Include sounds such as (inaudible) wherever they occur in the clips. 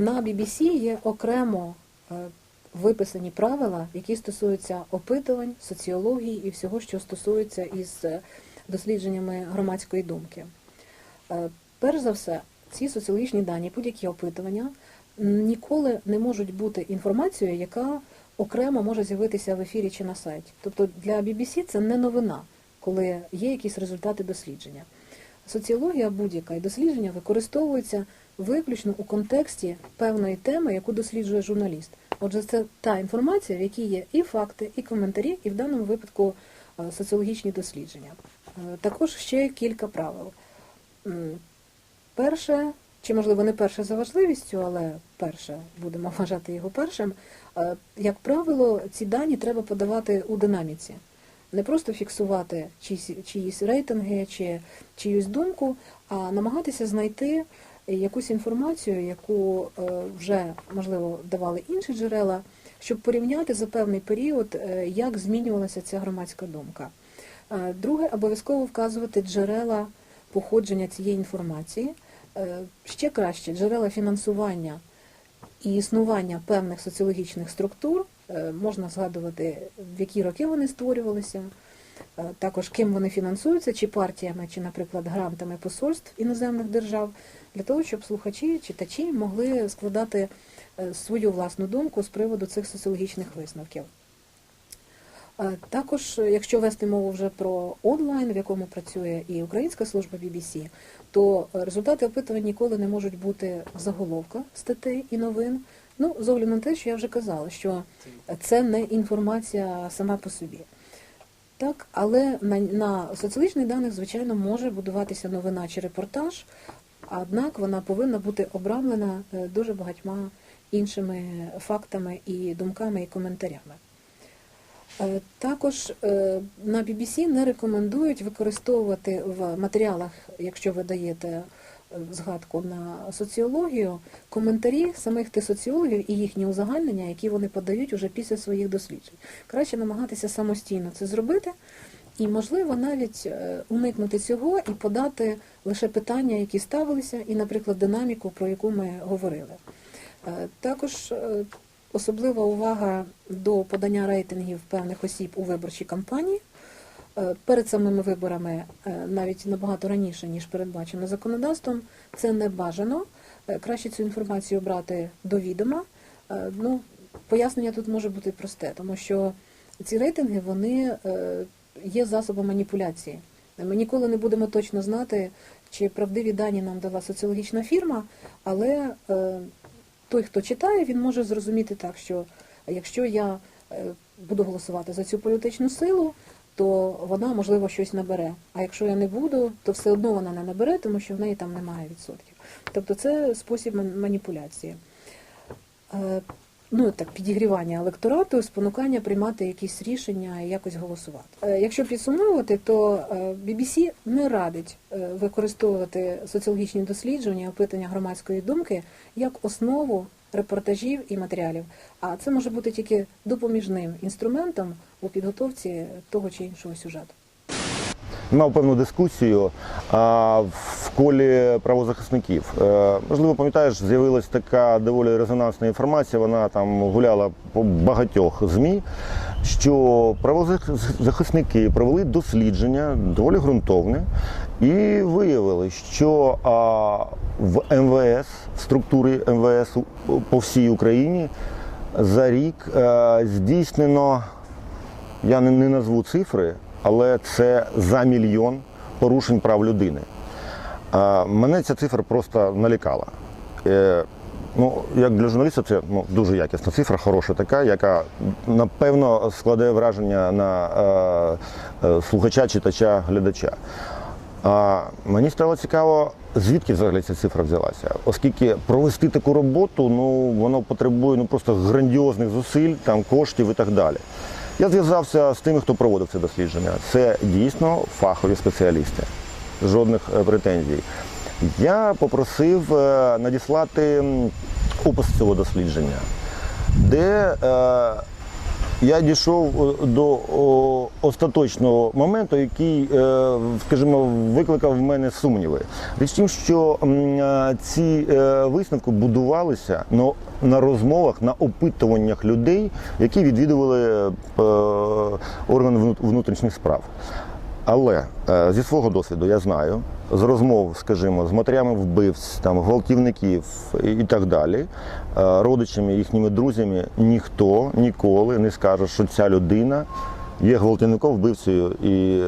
На BBC є окремо е, виписані правила, які стосуються опитувань, соціології і всього, що стосується із е, дослідженнями громадської думки. Е, Перш за все, ці соціологічні дані, будь-які опитування ніколи не можуть бути інформацією, яка окремо може з'явитися в ефірі чи на сайті. Тобто для BBC це не новина, коли є якісь результати дослідження. Соціологія будь-яка і дослідження використовується виключно у контексті певної теми, яку досліджує журналіст. Отже, це та інформація, в якій є і факти, і коментарі, і в даному випадку е, соціологічні дослідження. Е, Також ще кілька правил. Перше, чи можливо не перше за важливістю, але перше будемо (laughs) вважати його першим. е, Як правило, ці дані треба подавати у динаміці. Не просто фіксувати чиїсь, чиїсь рейтинги чи чиюсь думку, а намагатися знайти якусь інформацію, яку е, вже можливо давали інші джерела, щоб порівняти за певний період, е, як змінювалася ця громадська думка. Е, Друге, обов'язково вказувати джерела походження цієї інформації. Ще краще джерела фінансування і існування певних соціологічних структур. Можна згадувати, в які роки вони створювалися, також ким вони фінансуються, чи партіями, чи, наприклад, грантами посольств іноземних держав, для того, щоб слухачі, читачі могли складати е, свою власну думку з приводу цих соціологічних висновків. Е, Також, е, якщо вести мову вже про онлайн, в якому працює і українська служба BBC, то е, результати опитувань ніколи не можуть бути заголовка статей і новин. Ну, з огляду на те, що я вже казала, що це не інформація сама по собі. Так, але на, на соціологічних даних, звичайно, може будуватися новина чи репортаж, однак вона повинна бути обрамлена е, дуже багатьма іншими фактами і думками і коментарями. Е, Також е, на BBC не рекомендують використовувати в матеріалах, якщо ви даєте згадку на соціологію, коментарі самих тих соціологів і їхні узагальнення, які вони подають уже після своїх досліджень. Краще намагатися самостійно це зробити, і можливо навіть е, уникнути цього і подати лише питання, які ставилися, і, наприклад, динаміку, про яку ми говорили. Е, Також е, особлива увага до подання рейтингів певних осіб у виборчій кампанії. Е, Перед самими виборами, е, навіть набагато раніше, ніж передбачено законодавством, це не бажано. Е, Краще цю інформацію брати до відома. Ну, пояснення тут може бути просте, тому що ці рейтинги вони є засобом маніпуляції. Ми ніколи не будемо точно знати, чи правдиві дані нам дала соціологічна фірма, але той, хто читає, він може зрозуміти так, що якщо я буду голосувати за цю політичну силу, то вона можливо щось набере. А якщо я не буду, то все одно вона не набере, тому що в неї там немає відсотків. Тобто це спосіб маніпуляції. Е, Ну, так, підігрівання електорату, спонукання приймати якісь рішення і якось голосувати. Е, Якщо підсумовувати, то е, BBC не радить е, використовувати соціологічні дослідження, опитання громадської думки як основу репортажів і матеріалів. А це може бути тільки допоміжним інструментом у підготовці того чи іншого сюжету. мав певну дискусію а, в колі правозахисників. Е, можливо, пам'ятаєш, з'явилась така доволі резонансна інформація. Вона там гуляла по багатьох змі. Що правозахисники провели дослідження доволі ґрунтовне і виявили, що а, в МВС, в структурі МВС по всій Україні за рік е, здійснено я не, назву цифри, але це за мільйон порушень прав людини. Мене ця цифра просто налякала. Е, ну, як для журналіста, це ну, дуже якісна цифра, хороша така, яка напевно складає враження на е, е, слухача, читача, глядача. А мені стало цікаво, звідки взагалі ця цифра взялася, оскільки провести таку роботу, ну воно потребує ну просто грандіозних зусиль, там коштів і так далі. Я зв'язався з тими, хто проводив це дослідження. Це дійсно фахові спеціалісти, жодних е, претензій. Я попросив е, надіслати опис цього дослідження, де е, я дійшов е, до остаточного моменту, який, е, скажімо, викликав в мене сумніви. Річ тим, що е, ці висновки будувалися на, розмовах, на опитуваннях людей, які відвідували органи внутрішніх справ. Але е, зі свого досвіду я знаю, з розмов, скажімо, з матерями вбивць, там, гвалтівників і, так далі, е, родичами, їхніми друзями, ніхто ніколи не скаже, що ця людина є гвалтівником, вбивцею і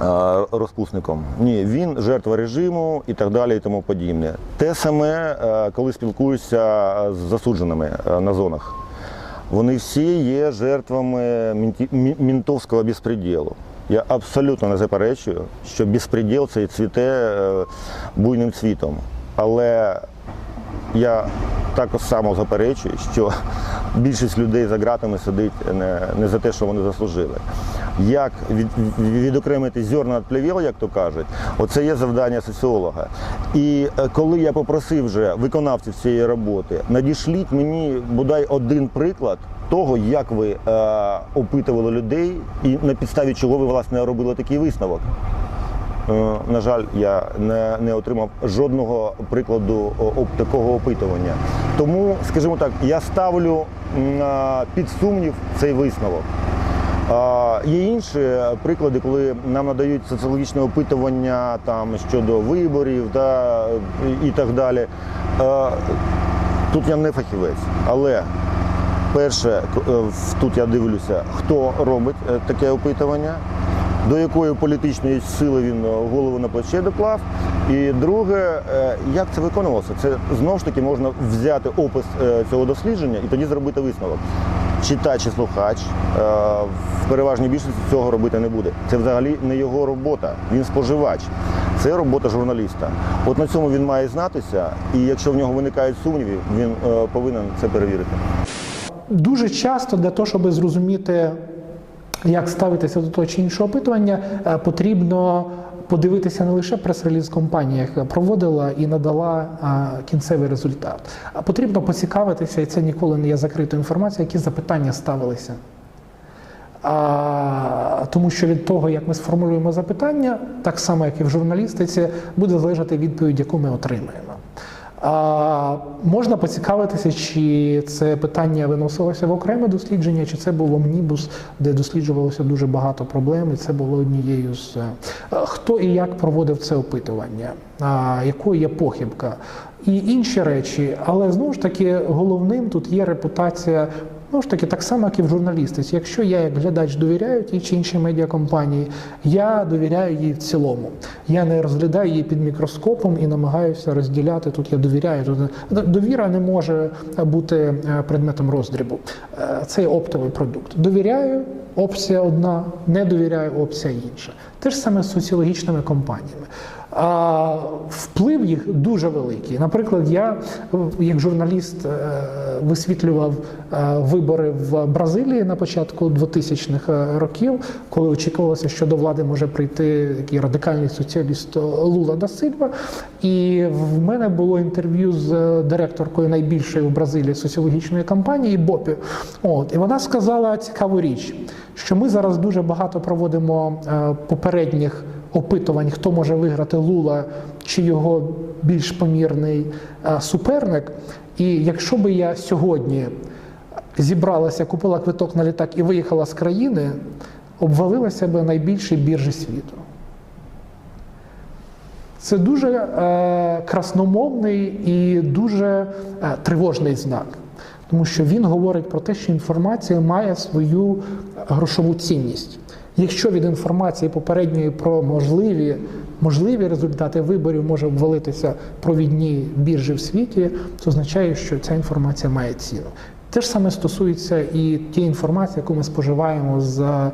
е, розпусником. Ні, він жертва режиму і так далі, і тому подібне. Те саме, е, коли спілкуюся з засудженими е, на зонах. Вони всі є жертвами мінтовського безпреділу. Я абсолютно не заперечую, що безпреділ цей цвіте е, буйним цвітом. Але я також само заперечую, що більшість людей за ґратами сидить не, за те, що вони заслужили. Як від, відокремити зерна від плевел, як то кажуть, оце є завдання соціолога. І е, коли я попросив вже виконавців цієї роботи, надішліть мені бодай один приклад того, як ви е, опитували людей, і на підставі чого ви власне робили такий висновок. Е, На жаль, я не, не отримав жодного прикладу о, о, такого опитування. Тому, скажімо так, я ставлю під сумнів цей висновок. Є інші приклади, коли нам надають соціологічне опитування там, щодо виборів да, і, так далі. Е, Тут я не фахівець, але перше, е, тут я дивлюся, хто робить таке опитування, до якої політичної сили він е, голову на плече доклав. І друге, е, як це виконувалося? Це знову ж таки можна взяти опис е, цього дослідження і тоді зробити висновок. Читач і слухач в переважній більшості цього робити не буде. Це взагалі не його робота, він споживач. Це робота журналіста. От на цьому він має знатися, і якщо в нього виникають сумніви, він повинен це перевірити. Дуже часто для того, щоб зрозуміти, як ставитися до того чи іншого опитування, е, потрібно подивитися не лише прес-реліз компанії, яка проводила і надала кінцевий результат, а потрібно поцікавитися, і це ніколи не є закритою інформацією, які запитання ставилися. А, тому що від того, як ми сформулюємо запитання, так само як і в журналістиці, буде залежати відповідь, яку ми отримаємо. А, можна поцікавитися, чи це питання виносилося в окреме дослідження, чи це був омнібус, де досліджувалося дуже багато проблем, і це було однією з е, хто і як проводив це опитування, а, якою є похибка, і інші речі. Але знову ж таки головним тут є репутація. Ну ж таки, так само, як і в журналістиці. Якщо я як глядач довіряю тій чи іншій медіакомпанії, я довіряю їй в цілому. Я не розглядаю її під мікроскопом і намагаюся розділяти. Тут я довіряю. Тут довіра не може бути е, предметом роздрібу. Е, Це є оптовий продукт. Довіряю, опція одна, не довіряю, опція інша. Те ж саме з соціологічними компаніями. А вплив їх дуже великий. Наприклад, я як журналіст е, висвітлював е, вибори в Бразилії на початку 2000-х років, коли очікувалося, що до влади може прийти такий радикальний соціаліст Лула да Сильва. І в мене було інтерв'ю з е, директоркою найбільшої в Бразилії соціологічної компанії Бопі. От і вона сказала цікаву річ, що ми зараз дуже багато проводимо е, попередніх опитувань, хто може виграти Лула чи його більш помірний е, суперник. І якщо би я сьогодні зібралася, купила квиток на літак і виїхала з країни, обвалилася би найбільші біржі світу. Це дуже е, красномовний і дуже е, тривожний знак, тому що він говорить про те, що інформація має свою грошову цінність. Якщо від інформації попередньої про можливі, можливі результати виборів може обвалитися провідні біржі в світі, це означає, що ця інформація має ціну. Те ж саме стосується і тієї інформації, яку ми споживаємо з,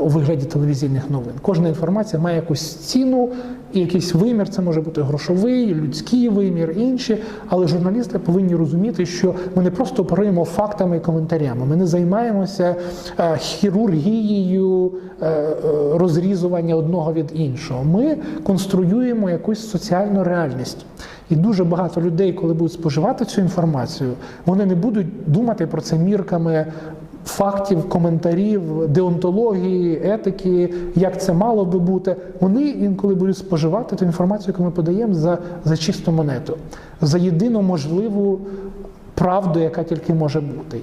у вигляді телевізійних новин. Кожна інформація має якусь ціну якийсь вимір. Це може бути грошовий, людський вимір, інші. Але журналісти повинні розуміти, що ми не просто оперуємо фактами і коментарями. Ми не займаємося е, хірургією е, е, розрізування одного від іншого. Ми конструюємо якусь соціальну реальність. І дуже багато людей, коли будуть споживати цю інформацію, вони не будуть думати про це мірками фактів, коментарів, деонтології, етики, як це мало би бути. Вони інколи будуть споживати ту інформацію, яку ми подаємо за, за чисту монету, за єдину можливу правду, яка тільки може бути.